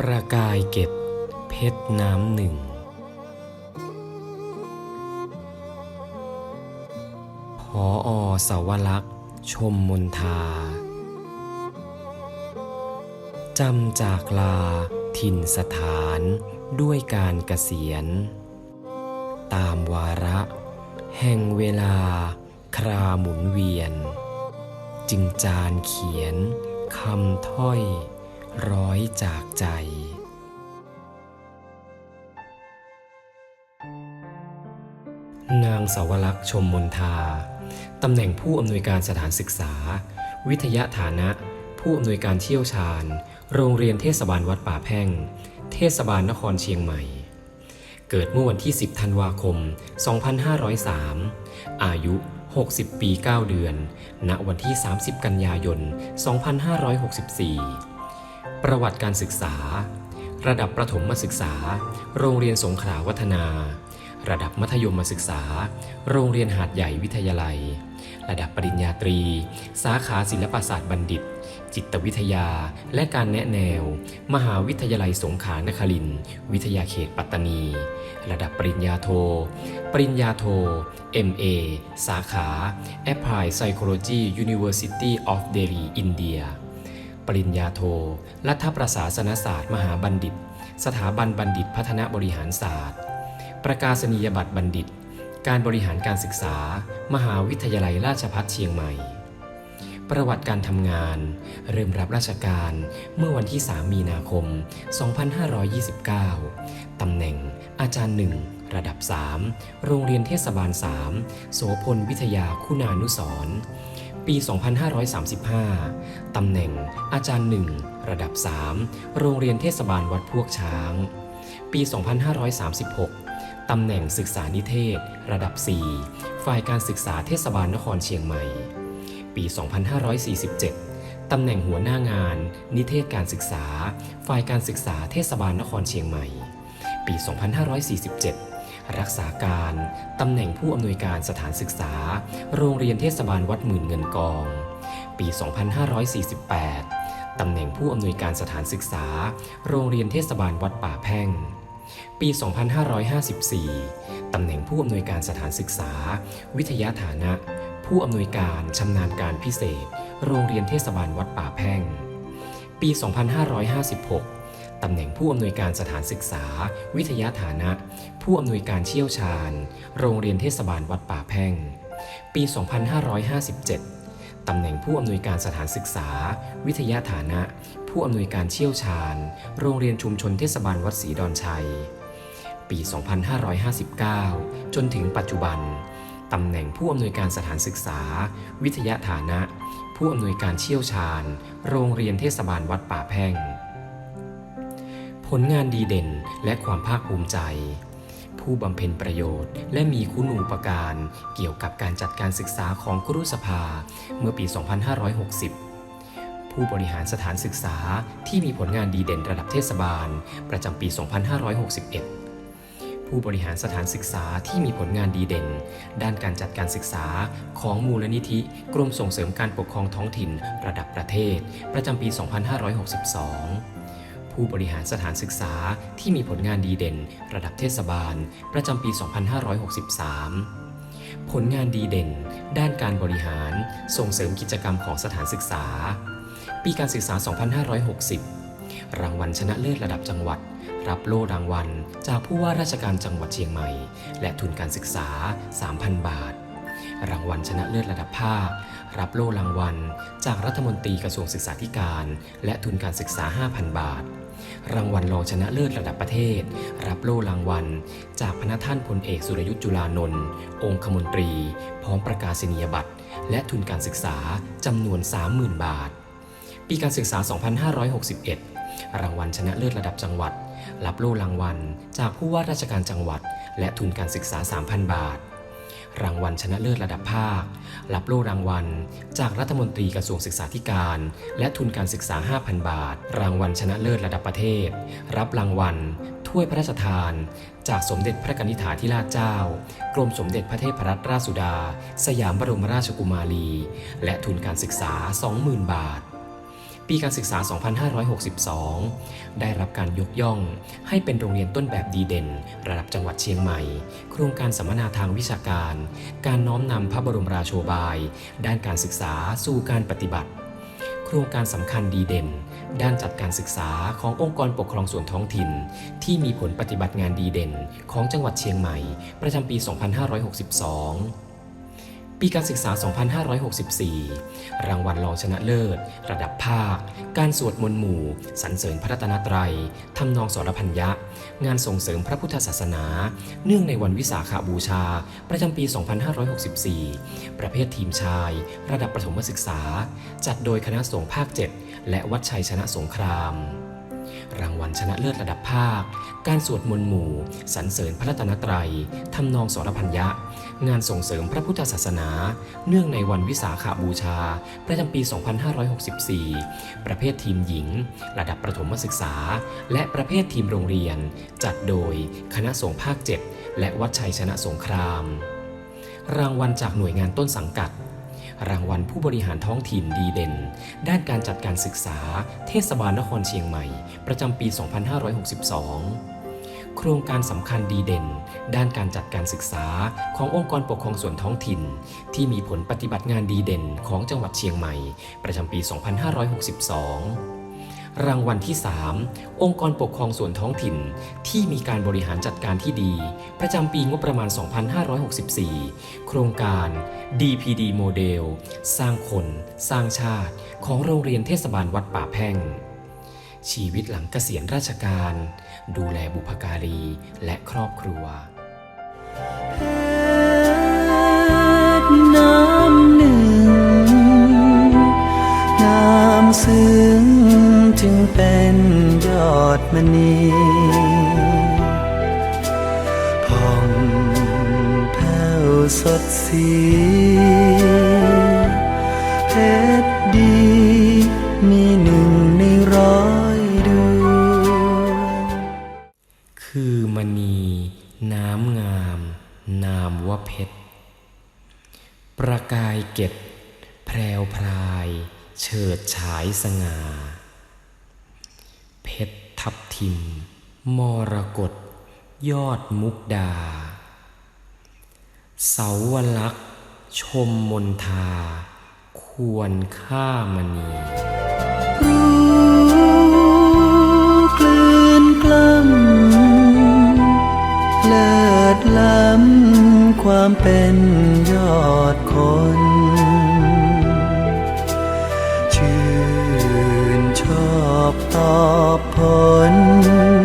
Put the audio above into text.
ประกายเก็บเพชรน้ำหนึ่ง พออสาวลักษ์ชมมนทา จำจากลาถิ่นสถานด้วยการเกษียณ ตามวาระ แห่งเวลาคราหมุนเวียน จึงจานเขียนคำถ้อย ร้อยจากใจ นางสาวลักษ์ชมมนทา ตำแหน่งผู้อำนวยการสถานศึกษา วิทยาฐานะ ผู้อำนวยการเชี่ยวชาญ โรงเรียนเทศบาลวัดป่าแพ่ง เทศบาลนครเชียงใหม่ เกิดเมื่อวันที่ 10 ธันวาคม 2503 อายุ 60 ปี 9 เดือน ณ วันที่ 30 กันยายน 2564 ประวัติการศึกษา ระดับประถมศึกษา โรงเรียนสงขลาวัฒนา ระดับมัธยมศึกษา โรงเรียนหาดใหญ่วิทยาลัย ระดับปริญญาตรี สาขาศิลปศาสตร์บัณฑิต จิตวิทยา และการแนะแนว มหาวิทยาลัยสงขลานครินวิทยาเขตปัตตานี ระดับปริญญาโท ปริญญาโท MA สาขา Applied Psychology University of Delhi India ปริญญาโท รัฐประศาสนศาสตร์ มหาบัณฑิต สถาบันบัณฑิตพัฒนบริหารศาสตร์ ประกาศนียบัตรบัณฑิต การบริหารการศึกษา มหาวิทยาลัยราชภัฏเชียงใหม่ ประวัติการทำงาน เริ่มรับราชการเมื่อวันที่ 3 มีนาคม 2529 ตำแหน่ง อาจารย์หนึ่งระดับ 3 โรงเรียนเทศบาล 3 โสพลวิทยาคุณานุสร ปี 2535 ตำแหน่ง อาจารย์หนึ่งระดับ 3 โรงเรียนเทศบาลวัดพวกช้าง ปี 2536 ตำแหน่งศึกษานิเทศ ระดับ 4 ฝ่ายการศึกษาเทศบาลนครเชียงใหม่ ปี 2547ตำแหน่งหัวหน้างาน นิเทศการศึกษา ฝ่ายการศึกษาเทศบาลนครเชียงใหม่ ปี 2547 รักษาการตำแหน่งผู้อำนวยการสถานศึกษา โรงเรียนเทศบาลวัดหมื่นเงินกอง ปี 2548 ตำแหน่งผู้อำนวยการสถานศึกษา โรงเรียนเทศบาลวัดป่าแพ่ง ปี 2554 ตำแหน่งผู้อำนวยการสถานศึกษา วิทยาฐานะ ผู้อำนวยการชำนาญการพิเศษ โรงเรียนเทศบาลวัดป่าแพ่ง ปี 2556 ตำแหน่งผู้อำนวยการสถานศึกษา วิทยาฐานะ ผู้อำนวยการเชี่ยวชาญ โรงเรียนเทศบาลวัดป่าแพ่ง ปี 2557 ตำแหน่งผู้อำนวยการสถานศึกษา วิทยาฐานะ ผู้อำนวยการเชี่ยวชาญ โรงเรียนชุมชนเทศบาลวัดศรีดอนชัย ปี 2559 จนถึงปัจจุบันตำแหน่งผู้อำนวยการสถานศึกษา วิทยาฐานะ ผู้อำนวยการเชี่ยวชาญ โรงเรียนเทศบาลวัดป่าแพ่ง ผลงานดีเด่นและความภาคภูมิใจ ผู้บำเพ็ญประโยชน์ และมีคุณูปการเกี่ยวกับการจัดการศึกษาของครุสภาเมื่อปี 2560 ผู้บริหารสถานศึกษาที่มีผลงานดีเด่นระดับเทศบาล ประจำปี 2561ผู้บริหารสถานศึกษาที่มีผลงานดีเด่น ด้านการจัดการศึกษาของมูลนิธิ กรมส่งเสริมการปกครองท้องถิ่นระดับประเทศ ประจำปี 2562 ผู้บริหารสถานศึกษาที่มีผลงานดีเด่น ระดับเทศบาล ประจำปี 2563 ผลงานดีเด่น ด้านการบริหาร ส่งเสริมกิจกรรมของสถานศึกษา ปีการศึกษา 2560 รางวัลชนะเลิศระดับจังหวัด รับโล่รางวัล จากผู้ว่าราชการจังหวัดเชียงใหม่ และทุนการศึกษา 3,000 บาทรางวัลชนะเลิศระดับภาค รับโล่รางวัล จากรัฐมนตรีกระทรวงศึกษาธิการ และทุนการศึกษา 5,000 บาท รางวัลรองชนะเลิศระดับประเทศ รับโล่รางวัล จากพระท่านพลเอกสุรยุทธ์จุลานนท์องคมนตรี พร้อมประกาศนียบัตร และทุนการศึกษาจำนวน 30,000 บาท ปีการศึกษา 2561 รางวัลชนะเลิศระดับจังหวัด รับโล่รางวัล จากผู้ว่าราชการจังหวัด และทุนการศึกษา 3,000 บาท รางวัลชนะเลิศระดับภาค รับโล่รางวัล จากรัฐมนตรีกระทรวงศึกษาธิการ และทุนการศึกษา 5,000 บาท รางวัลชนะเลิศระดับประเทศ รับรางวัล ถ้วยพระราชทาน จากสมเด็จพระกนิษฐาธิราชเจ้า กรมสมเด็จพระเทพรัตนราชสุดา สยามบรมราชกุมารี และทุนการศึกษา 20,000 บาท ปีการศึกษา 2562 ได้รับการยกย่อง ให้เป็นโรงเรียนต้นแบบดีเด่น ระดับจังหวัดเชียงใหม่ โครงการสัมมนาทางวิชาการ การน้อมนำพระบรมราโชบาย ด้านการศึกษาสู่การปฏิบัติ โครงการสำคัญดีเด่น ด้านจัดการศึกษาขององค์กรปกครองส่วนท้องถิ่น ที่มีผลปฏิบัติงานดีเด่นของจังหวัดเชียงใหม่ ประจำปี 2562 ปีการศึกษา 2564 รางวัลรองชนะเลิศ ระดับภาค การสวดมนต์หมู่ สรรเสริญพระรัตนตรัยทำนองสรพัญญะ งานส่งเสริมพระพุทธศาสนา เนื่องในวันวิสาขาบูชา ประจำปี 2564 ประเภททีมชาย ระดับประถมศึกษา จัดโดยคณะสงฆ์ภาค 7 และวัดชัยชนะสงคราม รางวัลชนะเลิศระดับภาค การสวดมนต์หมู่ สรรเสริญพระรัตนตรัยทำนองสรพัญญะ งานส่งเสริมพระพุทธศาสนา เนื่องในวันวิสาขาบูชา ประจำปี 2564 ประเภททีมหญิง ระดับประถมศึกษา และประเภททีมโรงเรียน จัดโดยคณะสงฆ์ภาค 7 และวัดชัยชนะสงคราม รางวัลจากหน่วยงานต้นสังกัด รางวัลผู้บริหารท้องถิ่นดีเด่น ด้านการจัดการศึกษา เทศบาลนครเชียงใหม่ ประจำปี 2562 โครงการสำคัญดีเด่น ด้านการจัดการศึกษาขององค์กรปกครองส่วนท้องถิ่น ที่มีผลปฏิบัติงานดีเด่นของจังหวัดเชียงใหม่ ประจำปี 2562 รางวัลที่ 3 องค์กรปกครองส่วนท้องถิ่น ที่มีการบริหารจัดการที่ดี ประจำปีงบประมาณ 2564 โครงการ DPD โมเดลสร้างคน สร้างชาติ ของโรงเรียนเทศบาลวัดป่าแพ่ง ชีวิตหลังเกษียณราชการ ดูแลบุพการีและครอบครัวน้ำหนึ่งงามซึ้ง จึงเป็นยอดมณีผ่องแผ้วสดสีเพชรดีมีหนึ่งในร้อยดวงคือมณีน้ำงาม นามว่าเพชร ประกายเกตแพรวพราย เฉิดฉายสง่า ทับทิม มรกตยอดมุกดา เสาวลักษ์ชมมนทา ควรค่ามณีรู้กลืนกล้ำเลิศล้ำความเป็นยอดคน อบตอบผล